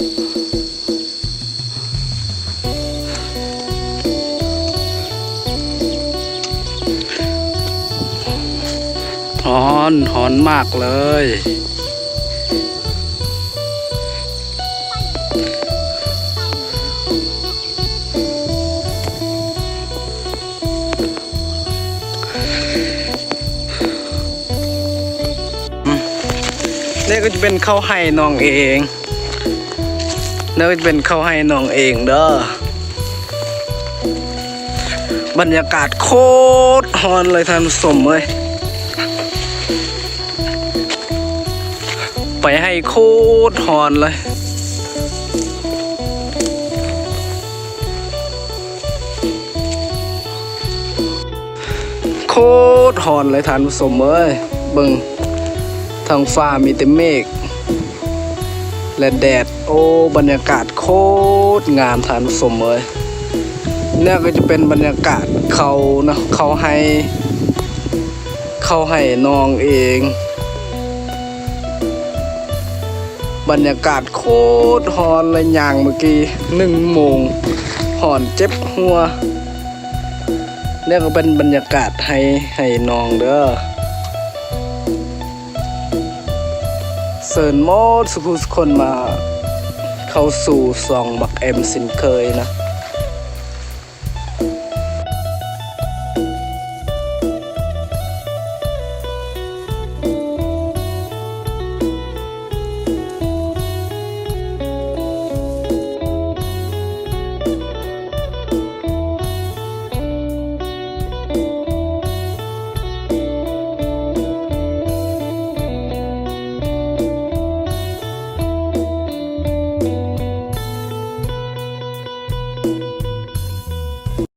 หอนหอนมากเลย นี่ก็จะเป็นข้าวให้น้องเอง นี่ก็จะเป็นเข้าให้น้องเองเด้อบรรยากาศโคตรฮอนเลยท่านผู้ชมเอ้ยไปให้โคตรฮอนเลยโคตรฮอนเลยท่านผู้ชมเอ้ยเบิ่งทางฟ้ามีแต่เมฆ และแดด โอ้บรรยากาศโคตรงามทานผู้ชมเลยเนี่ยก็จะเป็นบรรยากาศเขานะเขาให้เขาให้น้องเอง บรรยากาศโคตรฮอนเลยอย่างเมื่อกี้หนึ่งโมงหอนเจ็บหัวเนี่ยก็เป็นบรรยากาศให้ให้น้องเด้อ เซิร์นโมดสุขุสคนมา เข้าสู่ซองบักเอ็มสินเคยนะ